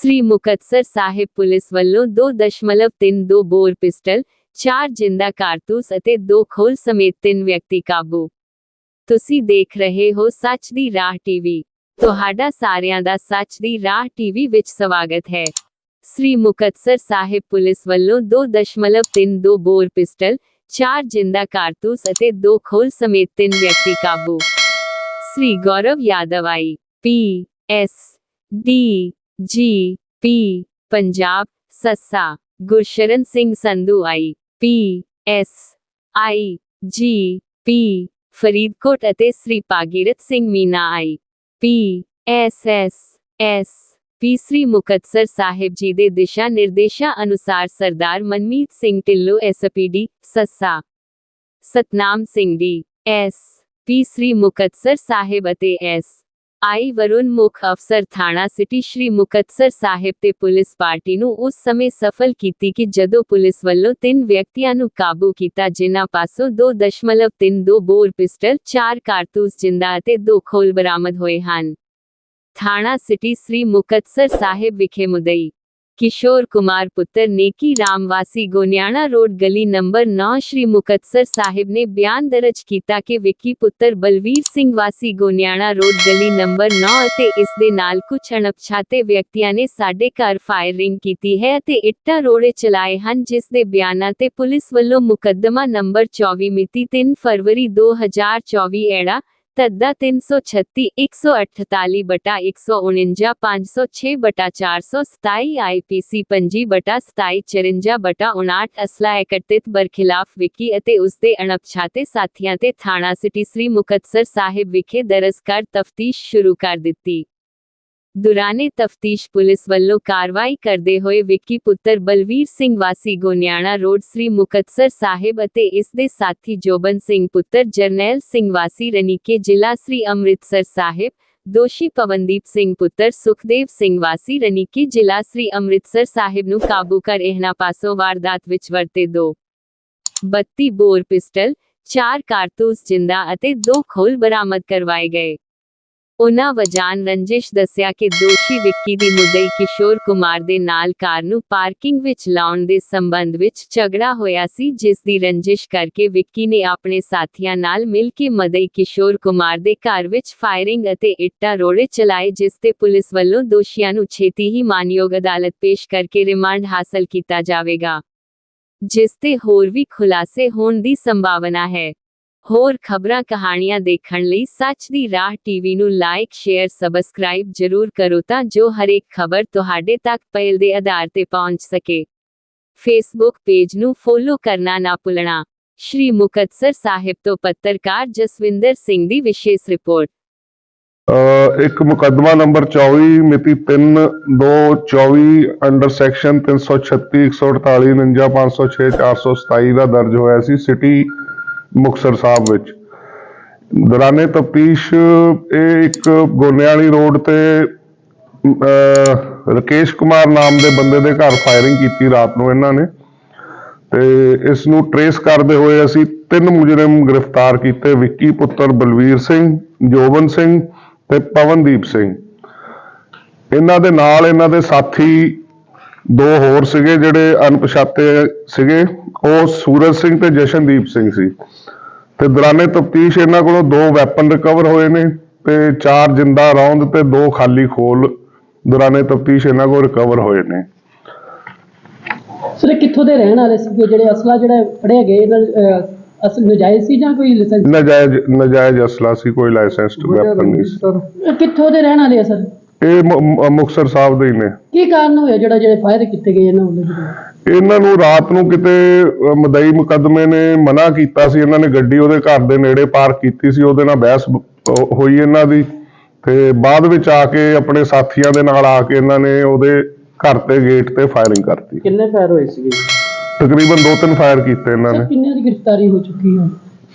ਸ੍ਰੀ ਮੁਕਤਸਰ ਸਾਹਿਬ police ਵੱਲੋਂ 2.32 bore pistol 4 ਜਿੰਦਾ ਕਾਰਤੂਸ ਅਤੇ 2 ਖੋਲ ਸਮੇਤ 3 ਵਿਅਕਤੀ ਕਾਬੂ ਤੁਸੀਂ ਦੇਖ ਰਹੇ ਹੋ ਸੱਚ ਦੀ ਰਾਹ ਟੀਵੀ ਤੁਹਾਡਾ ਸਾਰਿਆਂ ਦਾ ਸੱਚ ਦੀ ਰਾਹ ਟੀਵੀ ਵਿੱਚ ਸਵਾਗਤ ਹੈ ਸ੍ਰੀ ਮੁਕਤਸਰ ਸਾਹਿਬ ਪੁਲਿਸ ਵੱਲੋਂ 2.32 ਬੋਰ ਪਿਸਟਲ 4 ਜਿੰਦਾ ਕਾਰਤੂਸ ਅਤੇ 2 ਖੋਲ ਸਮੇਤ 3 ਵਿਅਕਤੀ ਕਾਬੂ Shri Gaurav Yadav I P S D G, P, Punjab, ਸੱਸਾ, Gursharan Singh Sandhu I, P, S, I, G, P, Faridkot ਅਤੇ Shri Bhagirath Singh Meena I, P, S S S, P, Sri Muktsar Sahib ji ਦੇ ਦਿਸ਼ਾ ਨਿਰਦੇਸ਼ਾਂ ਅਨੁਸਾਰ Sardar Manmeet Singh Dhillon SPD ਸੱਸਾ, Satnam Singh D, S, P, Sri Muktsar Sahib ਅਤੇ S ਆਈ ਵਰੁਣ ਮੁੱਖ ਅਫਸਰ ਥਾਣਾ city ਸ਼੍ਰੀ ਮੁਕਤਸਰ ਸਾਹਿਬ ਤੇ ਪੁਲਿਸ ਪਾਰਟੀ ਨੂੰ ਉਸ ਸਮੇਂ ਸਫਲ ਕੀਤੀ ਕਿ ਜਦੋਂ ਪੁਲਿਸ ਵੱਲੋਂ ਤਿੰਨ ਵਿਅਕਤੀਆਂ ਨੂੰ ਕਾਬੂ ਕੀਤਾ ਜਿਨ੍ਹਾਂ ਪਾਸੋਂ 2.32 ਬੋਰ ਪਿਸਟਲ 4 ਕਾਰਤੂਸ ਜਿੰਦਾ ਅਤੇ 2 ਖੋਲ ਬਰਾਮਦ ਹੋਏ ਹਨ ਥਾਣਾ ਸਿਟੀ ਸ੍ਰੀ ਮੁਕਤਸਰ ਸਾਹਿਬ ਵਿਖੇ ਮੁਦਈ ਕਿਸ਼ੋਰ ਕੁਮਾਰ ਪੁੱਤਰ ਨੇਕੀ ਰਾਮ ਵਾਸੀ ਗੋਨਿਆਣਾ ਰੋਡ ਗਲੀ 9 ਸ਼੍ਰੀ ਮੁਕਤਸਰ ਸਾਹਿਬ ਨੇ ਬਿਆਨ ਦਰਜ ਕੀਤਾ ਕਿ ਵਿੱਕੀ ਪੁੱਤਰ ਬਲਵੀਰ ਸਿੰਘ ਵਾਸੀ ਗੋਨਿਆਣਾ ਰੋਡ ਗਲੀ ਨੰਬਰ 9 ਅਤੇ ਇਸ ਦੇ ਨਾਲ ਕੁਝ ਅਣਪਛਾਤੇ ਵਿਅਕਤੀਆਂ ਨੇ ਸਾਡੇ ਘਰ ਫਾਇਰਿੰਗ ਕੀਤੀ ਹੈ ਅਤੇ ਇੱਟਾਂ ਰੋੜੇ ਚਲਾਏ ਹਨ ਜਿਸ ਦੇ ਬਿਆਨਾਂ ਤੇ ਪੁਲਿਸ ਵੱਲੋਂ ਮੁਕੱਦਮਾ ਨੰਬਰ 24 ਮਿਤੀ 3 ਫਰਵਰੀ 2024 ਐੜਾ ਤੱਦਾ 336 148 ਬਟਾ 149 506 ਬਟਾ 427 ਆਈਪੀਸੀ 25 ਬਟਾ 27 54 ਬਟਾ 59 ਅਸਲਾ ਇਕੱਤਿਤ ਬਰਖਿਲਾਫ ਵਿੱਕੀ ਅਤੇ ਉਸ ਦੇ ਅਣਪਛਾਤੇ ਸਾਥੀਆਂ ਤੇ ਥਾਣਾ ਸਿਟੀ ਸ੍ਰੀ ਮੁਕਤਸਰ ਸਾਹਿਬ ਵਿਖੇ ਦਰਜ ਕਰ ਤਫਤੀਸ਼ ਸ਼ੁਰੂ ਕਰ ਦਿੱਤੀ। ਦੁਰਾਨੇ ਤਫਤੀਸ਼ ਪੁਲਿਸ ਵੱਲੋਂ ਕਾਰਵਾਈ ਕਰਦੇ ਹੋਏ ਵਿੱਕੀ ਪੁੱਤਰ ਬਲਵੀਰ ਸਿੰਘ ਵਾਸੀ ਗੋਨਿਆਣਾ ਰੋਡ ਸ੍ਰੀ ਮੁਕਤਸਰ ਸਾਹਿਬ ਅਤੇ ਇਸ ਦੇ ਸਾਥੀ ਜੋਬਨ ਸਿੰਘ ਪੁੱਤਰ ਜਰਨੈਲ ਸਿੰਘ ਵਾਸੀ ਰਨੀਕੇ ਜ਼ਿਲ੍ਹਾ ਸ੍ਰੀ ਅੰਮ੍ਰਿਤਸਰ ਸਾਹਿਬ, ਦੋਸ਼ੀ ਪਵਨਦੀਪ ਸਿੰਘ ਪੁੱਤਰ ਸੁਖਦੇਵ ਸਿੰਘ ਵਾਸੀ ਰਨੀਕੇ ਜ਼ਿਲ੍ਹਾ ਸ੍ਰੀ ਅੰਮ੍ਰਿਤਸਰ ਸਾਹਿਬ ਨੂੰ ਕਾਬੂ ਕਰ ਇਹਨਾਂ ਪਾਸੋਂ ਵਾਰਦਾਤ ਵਿੱਚ ਵਰਤੇ ਦੋ 32 ਬੋਰ ਪਿਸਟਲ 4 ਕਾਰਤੂਸ ਜਿੰਦਾ ਅਤੇ 2 ਖੋਲ ਬਰਾਮਦ ਕਰਵਾਏ ਗਏ। ਉਨ੍ਹਾਂ ਵਜਾਨ ਰੰਜਿਸ਼ ਦੱਸਿਆ ਕਿ ਦੋਸ਼ੀ ਵਿੱਕੀ ਦੀ ਮੁਦਈ ਕਿਸ਼ੋਰ ਕੁਮਾਰ ਦੇ ਨਾਲ ਕਾਰ ਨੂੰ ਪਾਰਕਿੰਗ ਵਿੱਚ ਲਾਉਣ ਦੇ ਸੰਬੰਧ ਵਿੱਚ ਝਗੜਾ ਹੋਇਆ ਸੀ, ਜਿਸ ਦੀ ਰੰਜਿਸ਼ ਕਰਕੇ ਵਿੱਕੀ ਨੇ ਆਪਣੇ ਸਾਥੀਆਂ ਨਾਲ ਮਿਲ ਕੇ ਮਦਈ ਕਿਸ਼ੋਰ ਕੁਮਾਰ ਦੇ ਘਰ ਵਿੱਚ ਫਾਇਰਿੰਗ ਅਤੇ ਇੱਟਾਂ ਰੋੜੇ ਚਲਾਏ, ਜਿਸ ਤੇ ਪੁਲਿਸ ਵੱਲੋਂ ਦੋਸ਼ੀਆਂ ਨੂੰ ਛੇਤੀ ਹੀ ਮਾਨਯੋਗ ਅਦਾਲਤ ਪੇਸ਼ ਕਰਕੇ ਰਿਮਾਂਡ ਹਾਸਲ ਕੀਤਾ ਜਾਵੇਗਾ, ਜਿਸ ਤੇ ਹੋਰ ਵੀ ਖੁਲਾਸੇ ਹੋਣ ਦੀ ਸੰਭਾਵਨਾ ਹੈ। ਹੋਰ ਖਬਰਾਂ ਕਹਾਣੀਆਂ ਦੇਖਣ ਲਈ ਸੱਚ ਦੀ ਰਾਹ ਟੀਵੀ ਨੂੰ ਲਾਈਕ, ਸ਼ੇਅਰ, ਸਬਸਕ੍ਰਾਈਬ ਜ਼ਰੂਰ ਕਰੋ ਤਾਂ ਜੋ ਹਰੇਕ ਖਬਰ ਤੁਹਾਡੇ ਤੱਕ ਪਹਿਲ ਦੇ ਆਧਾਰ ਤੇ ਪਹੁੰਚ ਸਕੇ। ਫੇਸਬੁੱਕ ਪੇਜ ਨੂੰ ਫੋਲੋ ਕਰਨਾ ਨਾ ਭੁੱਲਣਾ। ਸ਼੍ਰੀ ਮੁਕਤਸਰ ਸਾਹਿਬ ਤੋਂ ਪੱਤਰਕਾਰ ਜਸਵਿੰਦਰ ਸਿੰਘ ਦੀ ਵਿਸ਼ੇਸ਼ ਰਿਪੋਰਟ। ਇੱਕ ਮੁਕੱਦਮਾ ਨੰਬਰ 24 ਮਿਤੀ 3 2 24 ਅੰਡਰ ਸੈਕਸ਼ਨ 336 148 49 506 427 ਦਾ ਦਰਜ ਹੋਇਆ ਸੀ। ਸਿਟੀ ਮੁਕਤਸਰ ਸਾਹਿਬ ਵਿੱਚ। ਦੌਰਾਨੇ ਤਫਤੀਸ਼ ਇਹ ਇੱਕ ਗੋਨਿਆਲੀ ਰੋਡ ਤੇ ਅਹ, ਰਕੇਸ਼ ਕੁਮਾਰ ਨਾਮ ਦੇ ਬੰਦੇ ਦੇ ਘਰ ਫਾਇਰਿੰਗ ਕੀਤੀ ਰਾਤ ਨੂੰ ਇਹਨਾਂ ਨੇ। ਤੇ ਇਸ ਨੂੰ ਟਰੇਸ ਕਰਦੇ ਹੋਏ ਅਸੀਂ ਤਿੰਨ ਮੁਜਰਮ ਗ੍ਰਿਫਤਾਰ ਕੀਤੇ ਵਿੱਕੀ ਪੁੱਤਰ ਬਲਵੀਰ ਸਿੰਘ ਜੋਬਨ ਸਿੰਘ ਤੇ ਪਵਨਦੀਪ ਸਿੰਘ। ਇਹਨਾਂ ਦੇ ਨਾਲ ਇਹਨਾਂ ਦੇ ਸਾਥੀ ਦੋ ਹੋਰ ਸੀਗੇ ਜਿਹੜੇ ਅਣਪਛਾਤੇ ਸੀਗੇ ਉਹ ਸੂਰਜ ਸਿੰਘ ਤੇ ਜਸ਼ਨਦੀਪ ਸਿੰਘ ਸੀ। ਤੇ ਦੌਰਾਨੇ ਤਫਤੀਸ਼ ਇਹਨਾਂ ਕੋਲੋਂ ਦੋ ਵੈਪਨ ਰਿਕਵਰ ਹੋਏ ਨੇ ਤੇ ਚਾਰ ਜਿੰਦਾ ਰੌਂਦ ਤੇ ਦੋ ਖਾਲੀ ਖੋਲ ਦੌਰਾਨੇ ਤਫਤੀਸ਼ ਇਹਨਾਂ ਕੋਲ ਰਿਕਵਰ ਹੋਏ ਨੇ। ਸਰ ਇਹ ਕਿੱਥੋਂ ਦੇ ਰਹਿਣ ਵਾਲੇ ਸੀ ਜਿਹੜੇ ਅਸਲਾ ਜਿਹੜਾ ਫੜਿਆ ਗਏ ਇਹਨਾਂ ਅਸਲ ਨਜਾਇਜ਼ ਸੀ ਜਾਂ ਕੋਈ ਲਾਇਸੈਂਸ ਨਜਾਇਜ਼ ਨਜਾਇਜ਼ ਅਸਲਾ ਸੀ ਕੋਈ ਲਾਇਸੈਂਸਡ ਵੈਪਨ ਨਹੀਂ ਸੀ। ਕਿੱਥੋਂ ਦੇ ਰਹਿਣ ਵਾਲੇ ਆ ਸਰ? ਇਹ ਮੁ- ਮੁ- ਮੁਕਤਸਰ ਸਾਹਿਬ ਦੇ ਹੀ ਨੇ। ਕੀ ਕਾਰਨ ਹੋਇਆ ਜਿਹੜਾ ਜਿਹੜੇ ਫਾਇਰ ਕੀਤੇ ਗਏ ਇਹਨਾਂ ਵੱਲੋਂ ਜਿਹੜੇ? ਇਹਨਾਂ ਨੂੰ ਰਾਤ ਨੂੰ ਕਿਤੇ ਅਹ, ਮਦਈ ਮੁਕੱਦਮੇ ਨੇ ਮਨਾ ਕੀਤਾ ਸੀ। ਇਹਨਾਂ ਨੇ ਗੱਡੀ ਉਹਦੇ ਘਰ ਦੇ ਨੇੜੇ ਪਾਰਕ ਕੀਤੀ ਸੀ। ਉਹਦੇ ਨਾਲ ਬਹਿਸ ਬ- ਅਹ, ਹੋਈ ਇਹਨਾਂ ਦੀ। ਤੇ ਬਾਅਦ ਵਿੱਚ ਆ ਕੇ ਆਪਣੇ ਸਾਥੀਆਂ ਦੇ ਨਾਲ ਆ ਕੇ ਇਹਨਾਂ ਨੇ ਉਹਦੇ ਘਰ ਤੇ ਗੇਟ ਤੇ ਫਾਇਰਿੰਗ ਕਰਤੀ। ਕਿੰਨੇ ਫਾਇਰ ਹੋਏ ਸੀਗੇ? ਤਕਰੀਬਨ ਦੋ ਤਿੰਨ ਫਾਇਰ ਕੀਤੇ ਇਹਨਾਂ ਸਰ ਨੇ। ਕਿੰਨਿਆਂ ਦੀ ਗ੍ਰਿਫਤਾਰੀ ਹੋ ਚੁੱਕੀ ਹੈ?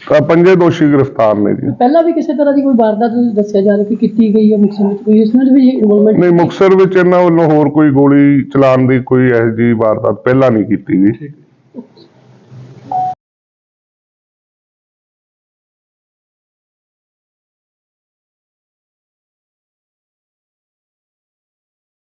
ਤਾਂ ਪੰਜੇ ਦੋਸ਼ੀ ਗ੍ਰਿਫਤਾਰ ਨੇ ਜੀ। ਪਹਿਲਾਂ ਵੀ ਕਿਸੇ ਤਰ੍ਹਾਂ ਦੀ ਕੋਈ ਵਾਰਦਾਤ ਦੱਸਿਆ ਜਾ ਰਿਹਾ ਕਿ ਕੀਤੀ ਗਈ ਹੈ ਮੁਕਸਰ ਵਿੱਚ? ਕੋਈ ਇਸ ਨਾਲ ਵੀ ਇਨਵੋਲਵਮੈਂਟ ਨਹੀਂ ਮੁਕਤਸਰ ਵਿੱਚ ਇਹਨਾਂ ਵੱਲੋਂ ਹੋਰ ਕੋਈ ਗੋਲੀ ਚਲਾਉਣ ਦੀ ਕੋਈ ਇਹੋ ਜਿਹੀ ਵਾਰਦਾਤ ਪਹਿਲਾਂ ਨਹੀਂ ਕੀਤੀ ਗਈ।